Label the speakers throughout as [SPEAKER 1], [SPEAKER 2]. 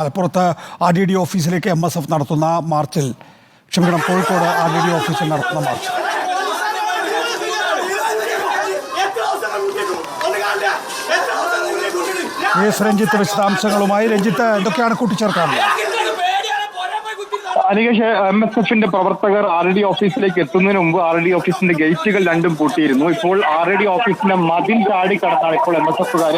[SPEAKER 1] മലപ്പുറത്ത് R D D ഓഫീസിലേക്ക് M S F നടത്തുന്ന മാർച്ചിൽ ക്ഷമിക്കണം കോഴിക്കോട് ആർ ഡി ഡി ഓഫീസിൽ നടത്തുന്ന മാർച്ച്
[SPEAKER 2] കേസ്
[SPEAKER 1] എസ് രഞ്ജിത്ത് വിശദാംശങ്ങളുമായി രഞ്ജിത്ത് എന്തൊക്കെയാണ് കൂട്ടിച്ചേർക്കാറുള്ളത്
[SPEAKER 3] അനികേഷ് എം എസ് എഫിന്റെ പ്രവർത്തകർ ആർ ഡി ഓഫീസിലേക്ക് എത്തുന്നതിന് മുമ്പ് ആർ ഡി ഓഫീസിന്റെ ഗേറ്റുകൾ രണ്ടും പൂട്ടിയിരുന്നു. ഇപ്പോൾ ആർ ഡി ഓഫീസിന്റെ മതിൽ ചാടി കടന്നാണ് ഇപ്പോൾ എം എസ് എഫുകാർ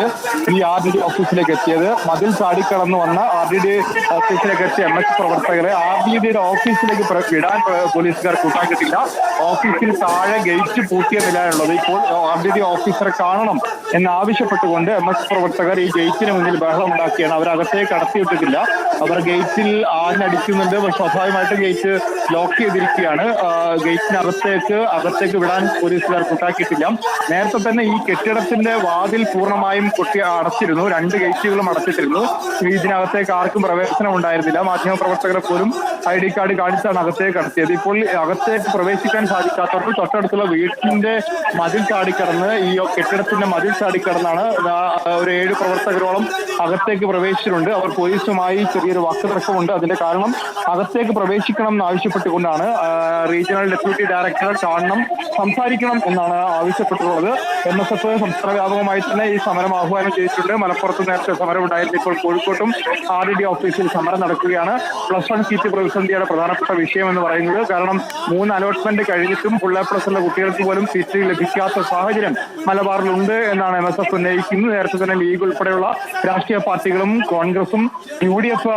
[SPEAKER 3] ഈ ആർ ഡി ഓഫീസിലേക്ക് എത്തിയത്. മതിൽ ചാടി ചാടിക്കടന്ന് വന്ന ആർ ഡി ഡി ഓഫീസിലേക്ക് എത്തിയ എം എസ് പ്രവർത്തകരെ ആർ ഡി ഡിയുടെ ഓഫീസിലേക്ക് വിടാൻ പോലീസുകാർ കൂട്ടാക്കിയിട്ടില്ല ഓഫീസിൽ താഴെ ഗേറ്റ് പൂട്ടിയ നിലയിലുള്ളത് ഇപ്പോൾ ആർ ഡി ഡി ഓഫീസറെ കാണണം. എന്നാവശ്യപ്പെട്ടുകൊണ്ട് എം എസ് പ്രവർത്തകർ ഈ ഗേറ്റിന് മുന്നിൽ ബഹളം ഉണ്ടാക്കിയാണ്. അവർ അകത്തേക്ക് കടത്തിവിട്ടിട്ടില്ല അവർ ഗേറ്റിൽ ആഞ്ഞടിക്കുന്നുണ്ട്. സ്വാഭാവികമായിട്ട് ഗേറ്റ് ലോക്ക് ചെയ്തിരിക്കുകയാണ്. ഗേറ്റിനകത്തേക്ക് അകത്തേക്ക് വിടാൻ പോലീസുകാർ കൂട്ടാക്കിയിട്ടില്ല. നേരത്തെ തന്നെ ഈ കെട്ടിടത്തിന്റെ വാതിൽ പൂർണമായും കൊട്ടി അടച്ചിരുന്നു. രണ്ട് ഗേറ്റുകളും അടച്ചിട്ടിരുന്നു. ഇതിനകത്തേക്ക് ആർക്കും പ്രവേശനം ഉണ്ടായിരുന്നില്ല. മാധ്യമപ്രവർത്തകരെ പോലും ഐ ഡി കാർഡ് കാണിച്ചാണ് അകത്തേക്ക് കടത്തിയത്. ഇപ്പോൾ അകത്തേക്ക് പ്രവേശിക്കാൻ സാധിക്കാത്തവർക്ക് തൊട്ടടുത്തുള്ള വീട്ടിന്റെ മതിൽ ചാടിക്കടന്ന് ഈ കെട്ടിടത്തിന്റെ മതിൽ ചാടിക്കടന്നാണ് ഒരു ഏഴ് പ്രവർത്തകരോളം അകത്തേക്ക് പ്രവേശിച്ചിട്ടുണ്ട്. അവർ പോലീസുമായി ചെറിയൊരു വാക്കുതർക്കമുണ്ട്. അതിന്റെ കാരണം അകത്തേക്ക് പ്രവേശിക്കണം എന്ന് ആവശ്യപ്പെട്ടുകൊണ്ടാണ് റീജിയണൽ ഡെപ്യൂട്ടി ഡയറക്ടർ കാണണം സംസാരിക്കണം എന്നാണ് ആവശ്യപ്പെട്ടിട്ടുള്ളത്. എം എസ് എഫ് സംസ്ഥാന വ്യാപകമായി തന്നെ ഈ സമരം ആഹ്വാനം ചെയ്തിട്ടുണ്ട്. മലപ്പുറത്ത് നേരത്തെ സമരം ഉണ്ടായിരുന്നു ഇപ്പോൾ കോഴിക്കോട്ടും ആർ ഡി ഓഫീസിൽ സമരം നടക്കുകയാണ്. പ്ലസ് വൺ സീറ്റ് പ്രതിസന്ധിയുടെ പ്രധാനപ്പെട്ട വിഷയം എന്ന് പറയുന്നത് കാരണം മൂന്ന് അലോട്ട്മെന്റ് കഴിഞ്ഞിട്ടും ഫുൾ എ പ്ലസ് ഉള്ള കുട്ടികൾക്ക് പോലും സീറ്റ് ലഭിക്കാത്ത സാഹചര്യം മലബാറിലുണ്ട് എന്നാണ് എം എസ് എഫ് ഉന്നയിക്കുന്നത് നേരത്തെ തന്നെ ലീഗ് ഉൾപ്പെടെയുള്ള രാഷ്ട്രീയ പാർട്ടികളും കോൺഗ്രസും യു ഡി എഫ്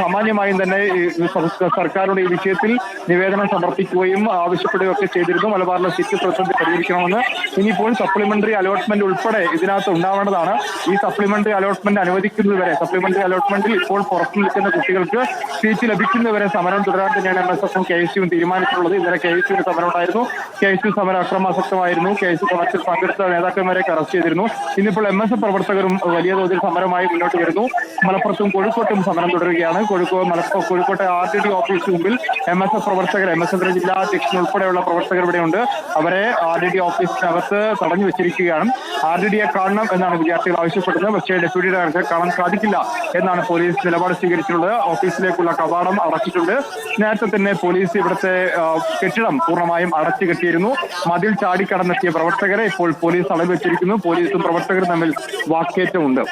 [SPEAKER 3] സാമാന്യമായും തന്നെ സർക്കാരുടെ ഈ വിഷയത്തിൽ നിവേദനം സമർപ്പിക്കുകയും ആവശ്യപ്പെടുകയും ഒക്കെ ചെയ്തിരുന്നു. മലബാറിലെ സീറ്റ് പ്രതിസന്ധി പരിഹരിക്കണമെന്ന് ഇനിയിപ്പോൾ സപ്ലിമെന്ററി അലോട്ട്മെന്റ് ഉൾപ്പെടെ ഇതിനകത്ത് ഉണ്ടാവേണ്ടതാണ്. ഈ സപ്ലിമെന്ററി അലോട്ട്മെന്റ് അനുവദിക്കുന്നതുവരെ സപ്ലിമെന്ററി അലോട്ട്മെന്റിൽ ഇപ്പോൾ പുറത്തു നിൽക്കുന്ന കുട്ടികൾക്ക് സീറ്റ് ലഭിക്കുന്നതുവരെ സമരം തുടരാൻ തന്നെയാണ് എം എസ് എഫും കെ എസ് യുവും തീരുമാനിച്ചിട്ടുള്ളത്. ഇന്നലെ കെ എസ് സമരം ഉണ്ടായിരുന്നു. കെ എസ് യു സമരം അക്രമാസക്തമായിരുന്നു. കെ എസ് യു സമരത്തിൽ പങ്കെടുത്ത നേതാക്കന്മാരെയൊക്കെ അറസ്റ്റ് ചെയ്തിരുന്നു. ഇന്നിപ്പോൾ എം എസ് പ്രവർത്തകരും വലിയ തോതിൽ സമരമായി മുന്നോട്ട് വരുന്നു. മലപ്പുറത്തും കോഴിക്കോട്ടും സമരം തുടരുകയാണ്. കോഴിക്കോട് മലപ്പുറം കോഴിക്കോട്ടെ ആർ ടി ഡി ഓഫീസിന് മുമ്പിൽ എം എസ് എഫ് പ്രവർത്തകർ എം എസ് എഫിന്റെ ജില്ലാ അധ്യക്ഷൻ ഉൾപ്പെടെയുള്ള പ്രവർത്തകർ ഇവിടെയുണ്ട് അവരെ ആർ ഡി ഡി ഓഫീസിനകത്ത് തടഞ്ഞു വെച്ചിരിക്കുകയാണ്. ആർ ഡി ഡിയെ കാണണം എന്നാണ് വിദ്യാർത്ഥികൾ ആവശ്യപ്പെടുന്നത്. പക്ഷേ ഡെപ്യൂട്ടി ഡയറക്ടറെ കാണാൻ സാധിക്കില്ല എന്നാണ് പോലീസ് നിലപാട് സ്വീകരിച്ചിട്ടുള്ളത്. ഓഫീസിലേക്കുള്ള കവാടം അടച്ചിട്ടുണ്ട്. നേരത്തെ തന്നെ പോലീസ് ഇവിടുത്തെ കെട്ടിടം പൂർണമായും അടച്ചു കെട്ടിയിരുന്നു. മതിൽ ചാടിക്കടന്നെത്തിയ പ്രവർത്തകരെ ഇപ്പോൾ പോലീസ് തടഞ്ഞു വെച്ചിരിക്കുന്നു പോലീസും പ്രവർത്തകരും തമ്മിൽ വാക്കേറ്റമുണ്ട്.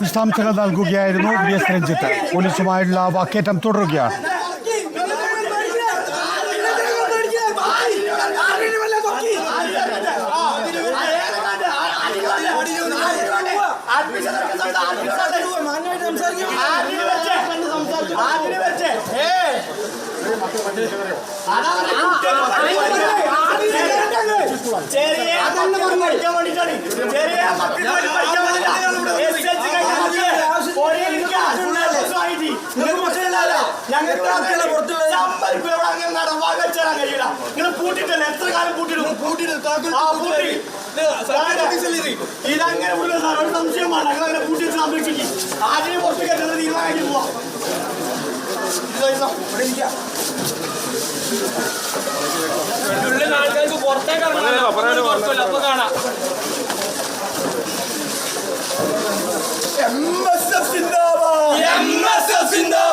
[SPEAKER 1] വിശദാംശങ്ങൾ നൽകുകയായിരുന്നു വി എസ് രഞ്ജിത്ത്. പോലീസുമായുള്ള വാക്കേറ്റം തുടരുകയാണ്.
[SPEAKER 2] ചെറിയ പഠിക്കാൻ ചെറിയ എത്ര കാലം ഇതങ്ങനെ സംശയമാണ് ഞങ്ങൾ അങ്ങനെ പൂട്ടി സംരക്ഷിക്കും ആദ്യം പുറത്ത് കയറ്റുന്നത് തീരുമാനമാക്കി പോവാം
[SPEAKER 4] ഉള്ളിൽ ആൾക്കാർക്ക് പുറത്തേക്ക് ഇറങ്ങാൻ കുഴപ്പമില്ല അപ്പൊ കാണാം
[SPEAKER 2] MSF സിന്ദാബാദ് MSF സിന്ദാബാദ്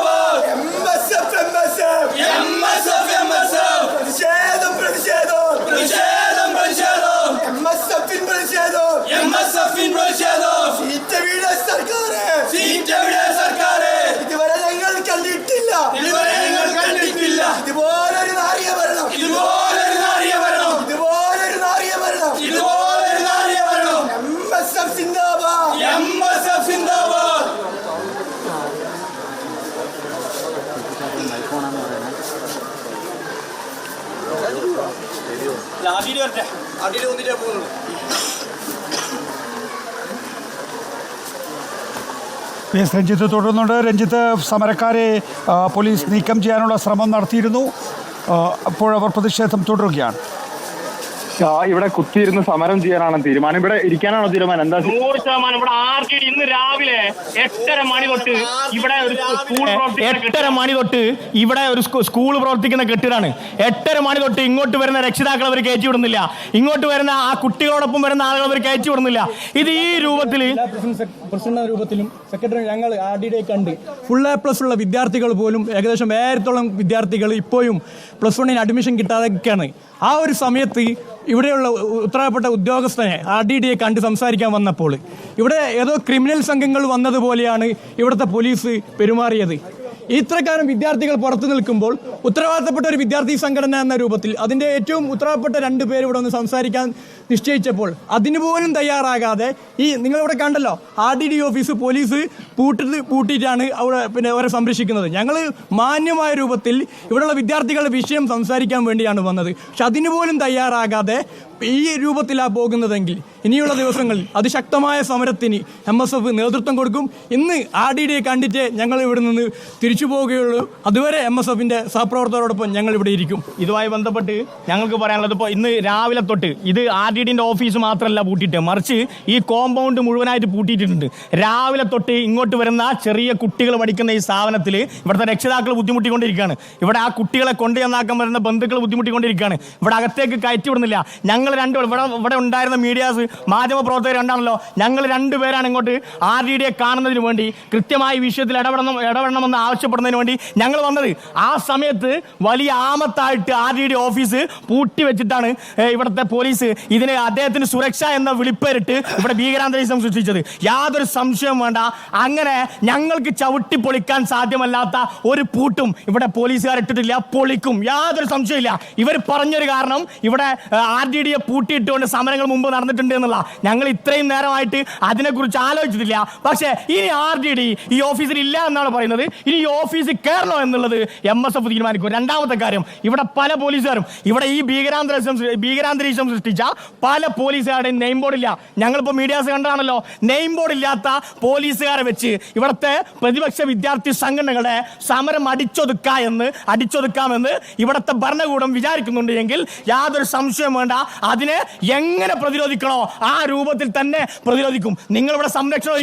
[SPEAKER 1] എസ് രഞ്ജിത്ത് തുടരുന്നുണ്ട്. രഞ്ജിത്ത് സമരക്കാരെ പോലീസ് നീക്കം ചെയ്യാനുള്ള ശ്രമം നടത്തിയിരുന്നു. അപ്പോൾ അവർ പ്രതിഷേധം തുടരുകയാണ്.
[SPEAKER 3] ഇവിടെ കുത്തിയിരുന്ന് സമരം ചെയ്യാനാണ് തീരുമാനം. ഇവിടെ ഇരിക്കാനാണോ തീരുമാനം? എന്താ
[SPEAKER 5] നൂറ് ശതമാനം. ഇവിടെ ആർ ഡി ഇന്ന് രാവിലെ എട്ടര മണി തൊട്ട് ഇവിടെ ഒരു സ്കൂൾ എട്ടര മണി തൊട്ട് ഇവിടെ ഒരു സ്കൂ- സ്കൂൾ പ്രവർത്തിക്കുന്ന കെട്ടിടാണ്. എട്ടര മണി തൊട്ട് ഇങ്ങോട്ട് വരുന്ന രക്ഷിതാക്കൾ അവർ കയറ്റി വിടുന്നില്ല. ഇങ്ങോട്ട് വരുന്ന ആ കുട്ടികളോടൊപ്പം വരുന്ന ആളുകൾ അവർ കയറ്റി വിടുന്നില്ല. ഇത് ഈ രൂപത്തിൽ
[SPEAKER 6] പ്രസിഡന്റ് രൂപത്തിലും സെക്രട്ടറി ഞങ്ങൾ ആർ ഡി ഡി കണ്ട്. ഫുൾ എ പ്ലസ് ഉള്ള വിദ്യാർത്ഥികൾ പോലും ഏകദേശം ഏഴരത്തോളം വിദ്യാർത്ഥികൾ ഇപ്പോഴും പ്ലസ് വണ്ണിന് അഡ്മിഷൻ കിട്ടാതൊക്കെയാണ് ആ ഒരു സമയത്ത് ഇവിടെയുള്ള ഉത്തരവാദപ്പെട്ട ഉദ്യോഗസ്ഥനെ ആർ ഡി ഡിയെ കണ്ട് സംസാരിക്കാൻ വന്നപ്പോൾ ഇവിടെ ഏതോ ക്രിമിനൽ സംഘങ്ങൾ വന്നതുപോലെയാണ് ഇവിടുത്തെ പോലീസ് പെരുമാറിയത്. ഇത്രക്കാരം വിദ്യാർത്ഥികൾ പുറത്തു നിൽക്കുമ്പോൾ ഉത്തരവാദിത്തപ്പെട്ട ഒരു വിദ്യാർത്ഥി സംഘടന എന്ന രൂപത്തിൽ അതിന്റെ ഏറ്റവും ഉത്തരവാദപ്പെട്ട രണ്ട് പേര് ഇവിടെ ഒന്ന് സംസാരിക്കാൻ നിശ്ചയിച്ചപ്പോൾ അതിനു പോലും തയ്യാറാകാതെ ഈ നിങ്ങളിവിടെ കണ്ടല്ലോ R D D office police പൂട്ടിട്ട് പൂട്ടിയിട്ടാണ് അവിടെ പിന്നെ അവരെ സംരക്ഷിക്കുന്നത്. ഞങ്ങൾ മാന്യമായ രൂപത്തിൽ ഇവിടെയുള്ള വിദ്യാർത്ഥികളുടെ വിഷയം സംസാരിക്കാൻ വേണ്ടിയാണ് വന്നത്. പക്ഷെ അതിന് പോലും തയ്യാറാകാതെ ഈ രൂപത്തിലാണ് പോകുന്നതെങ്കിൽ ഇനിയുള്ള ദിവസങ്ങളിൽ അതിശക്തമായ സമരത്തിന് എം എസ് എഫ് നേതൃത്വം കൊടുക്കും. ഇന്ന് ആർ ഡി ഡിയെ കണ്ടിട്ട് ഞങ്ങൾ ഇവിടെ നിന്ന് തിരിച്ചു പോവുകയുള്ളൂ. അതുവരെ എം എസ് എഫിന്റെ സഹപ്രവർത്തകരോടൊപ്പം ഞങ്ങൾ ഇവിടെ ഇരിക്കും.
[SPEAKER 5] ഇതുമായി ബന്ധപ്പെട്ട് ഞങ്ങൾക്ക് പറയാനുള്ളത് ഇപ്പോൾ ഇന്ന് രാവിലെ തൊട്ട് ഇത് ആർ ഡി ഡിന്റെ ഓഫീസ് മാത്രമല്ല പൂട്ടിയിട്ട്. മറിച്ച് ഈ കോമ്പൗണ്ട് മുഴുവനായിട്ട് പൂട്ടിയിട്ടിട്ടുണ്ട്. രാവിലെ തൊട്ട് ഇങ്ങോട്ട് വരുന്ന ചെറിയ കുട്ടികൾ പഠിക്കുന്ന ഈ സ്ഥാപനത്തിൽ ഇവിടുത്തെ രക്ഷിതാക്കൾ ബുദ്ധിമുട്ടിക്കൊണ്ടിരിക്കുകയാണ്. ഇവിടെ ആ കുട്ടികളെ കൊണ്ട് ചെന്നാക്കാൻ വരുന്ന ബന്ധുക്കൾ ബുദ്ധിമുട്ടിക്കൊണ്ടിരിക്കുകയാണ്. ഇവിടെ അകത്തേക്ക് കയറ്റി വിടുന്നില്ല. ഞങ്ങൾ രണ്ടു ഇവിടെ ഇവിടെ ഉണ്ടായിരുന്ന മീഡിയാസ് മാധ്യമ പ്രവർത്തകർ രണ്ടാണല്ലോ. ഞങ്ങൾ രണ്ടുപേരാണ് ഇങ്ങോട്ട് ആർ ഡി ഡിയെ കാണുന്നതിന് വേണ്ടി കൃത്യമായി വിഷയത്തിൽ ഇടപെടണം ഇടപെടണമെന്ന് ആവശ്യപ്പെടുന്നതിന് വേണ്ടി ഞങ്ങൾ വന്നത്. ആ സമയത്ത് വലിയ ആമത്തായിട്ട് ആർ ഡി ഡി ഓഫീസ് പൂട്ടി വെച്ചിട്ടാണ് ഇവിടുത്തെ പോലീസ് ഇതിന് അദ്ദേഹത്തിന് സുരക്ഷ എന്ന വിളിപ്പേരിട്ട് ഇവിടെ ഭീകരാന്തരീക്ഷം സൃഷ്ടിച്ചത്. യാതൊരു സംശയവും വേണ്ട. അങ്ങനെ ഞങ്ങൾക്ക് ചവിട്ടി പൊളിക്കാൻ സാധ്യമല്ലാത്ത ഒരു പൂട്ടും ഇവിടെ പോലീസുകാർ ഇട്ടിട്ടില്ല. പൊളിക്കും. യാതൊരു സംശയമില്ല ഇവർ പറഞ്ഞൊരു കാരണം ഇവിടെ ആർ ഡി ഡിയെ പൂട്ടിയിട്ടുകൊണ്ട് സമരങ്ങൾ മുമ്പ് നടന്നിട്ടുണ്ട് എന്നുള്ള. ഞങ്ങൾ ഇത്രയും നേരമായിട്ട് അതിനെക്കുറിച്ച് ആലോചിച്ചിട്ടില്ല. പക്ഷേ ഇനി ആർ ഡി ഡി ഈ ഓഫീസിൽ ഇല്ല എന്നാണ് പറയുന്നത്. ഇനി ഈ ഓഫീസിൽ കയറണോ എന്നുള്ളത് എം എസ് എഫ് തീരുമാനിക്കും. രണ്ടാമത്തെ കാര്യം ഇവിടെ പല പോലീസുകാരും ഇവിടെ ഈ ഭീകരാന്തരീക്ഷം ഭീകരാന്തരീക്ഷം സൃഷ്ടിച്ച പല പോലീസുകാരുടെയും നെയിം ബോർഡ് ഇല്ല. ഞങ്ങളിപ്പോൾ മീഡിയാസ് കണ്ടാണല്ലോ നെയിം ബോർഡ് ഇല്ലാത്ത പോലീസുകാരെ വെച്ച് ഇവിടുത്തെ പ്രതിപക്ഷ വിദ്യാർത്ഥി സംഘടനകളുടെ സമരം അടിച്ചൊതുക്ക എന്ന് അടിച്ചൊതുക്കാമെന്ന് ഇവിടുത്തെ ഭരണകൂടം വിചാരിക്കുന്നുണ്ട് എങ്കിൽ യാതൊരു സംശയം വേണ്ട. അതിനെ എങ്ങനെ പ്രതിരോധിക്കണോ ആ രൂപത്തിൽ തന്നെ പ്രതിരോധിക്കും. നിങ്ങൾ ഇവിടെ സംരക്ഷണം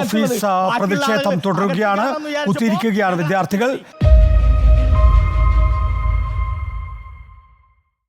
[SPEAKER 1] ഓഫീസ് പ്രതിഷേധം തുടരുകയാണ്. വിദ്യാർത്ഥികൾ.